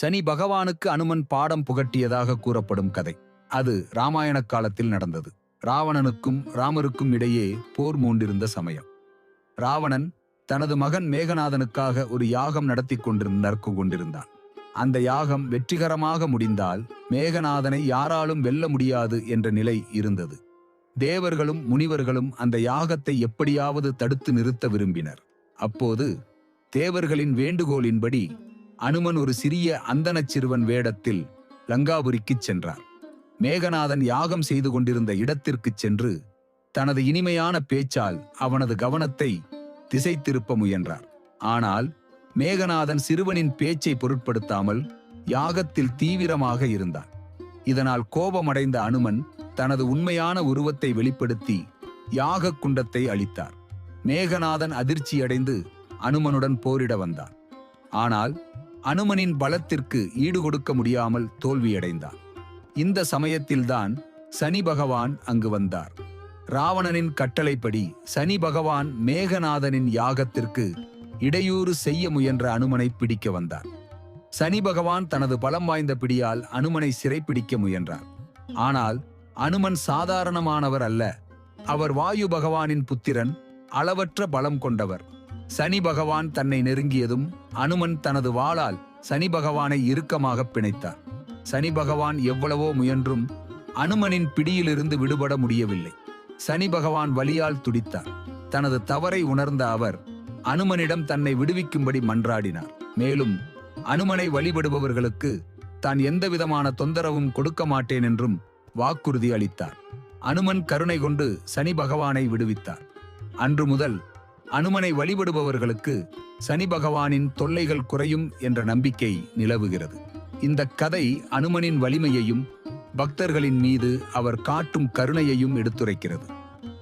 சனி பகவானுக்கு அனுமன் பாடம் புகட்டியதாக கூறப்படும் கதை. அது ராமாயண காலத்தில் நடந்தது. ராவணனுக்கும் ராமருக்கும் இடையே போர் மூண்டிருந்த சமயம். ராவணன் தனது மகன் மேகநாதனுக்காக ஒரு யாகம் நடத்தி கொண்டிருந்த கொண்டிருந்தான். அந்த யாகம் வெற்றிகரமாக முடிந்தால் மேகநாதனை யாராலும் வெல்ல முடியாது என்ற நிலை இருந்தது. தேவர்களும் முனிவர்களும் அந்த யாகத்தை எப்படியாவது தடுத்து நிறுத்த விரும்பினர். அப்போது தேவர்களின் வேண்டுகோளின்படி அனுமன் ஒரு சிறிய அந்தணச் சிறுவன் வேடத்தில் லங்காபுரிக்குச் சென்றார் மேகநாதன் யாகம் செய்து கொண்டிருந்த இடத்திற்குச் சென்று தனது இனிமையான பேச்சால் அவனது கவனத்தை திசை திருப்ப முயன்றார். ஆனால் மேகநாதன் சிறுவனின் பேச்சை பொருட்படுத்தாமல் யாகத்தில் தீவிரமாக இருந்தான். இதனால் கோபமடைந்த அனுமன் தனது உண்மையான உருவத்தை வெளிப்படுத்தி யாக குண்டத்தை அளித்தார் மேகநாதன் அதிர்ச்சியடைந்து அனுமனுடன் போரிட வந்தான். ஆனால் அனுமனின் பலத்திற்கு ஈடுகொடுக்க முடியாமல் தோல்வியடைந்தான். இந்த சமயத்தில்தான் சனி பகவான் அங்கு வந்தார். ராவணனின் கட்டளைப்படி சனி பகவான் மேகநாதனின் யாகத்திற்கு இடையூறு செய்ய முயன்ற அனுமனை பிடிக்க வந்தார். சனி பகவான் தனது பலம் வாய்ந்த பிடியால் அனுமனை சிறைப்பிடிக்க முயன்றார். ஆனால் அனுமன் சாதாரணமானவர் அல்ல. அவர் வாயு பகவானின் புத்திரன் அளவற்ற பலம் கொண்டவர். சனி பகவான் தன்னை நெருங்கியதும் அனுமன் தனது வாளால் சனி பகவானை இறுக்கமாக பிணைத்தார். சனி பகவான் எவ்வளவோ முயன்றும் அனுமனின் பிடியிலிருந்து விடுபட முடியவில்லை. சனி பகவான் வலியால் துடித்தார். தனது தவறை உணர்ந்த அவர் அனுமனிடம் தன்னை விடுவிக்கும்படி மன்றாடினார். மேலும் அனுமனை வழிபடுபவர்களுக்கு தான் எந்தவிதமான தொந்தரவும் கொடுக்க மாட்டேன் என்றும் வாக்குறுதி அளித்தார். அனுமன் கருணை கொண்டு சனி பகவானை விடுவித்தார். அன்று முதல் அனுமனை வழிபடுபவர்களுக்கு சனி பகவானின் தொல்லைகள் குறையும் என்ற நம்பிக்கை நிலவுகிறது. இந்த கதை அனுமனின் வலிமையையும் பக்தர்களின் மீது அவர் காட்டும் கருணையையும் எடுத்துரைக்கிறது.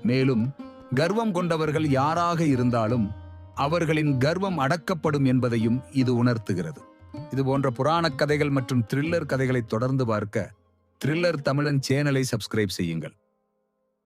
மேலும் கர்வம் கொண்டவர்கள் யாராக இருந்தாலும் அவர்களின் கர்வம் அடக்கப்படும் என்பதையும் இது உணர்த்துகிறது. இது போன்ற புராணக் கதைகள் மற்றும் த்ரில்லர் கதைகளை தொடர்ந்து பார்க்க த்ரில்லர் தமிழன் சேனலை சப்ஸ்கிரைப் செய்யுங்கள்.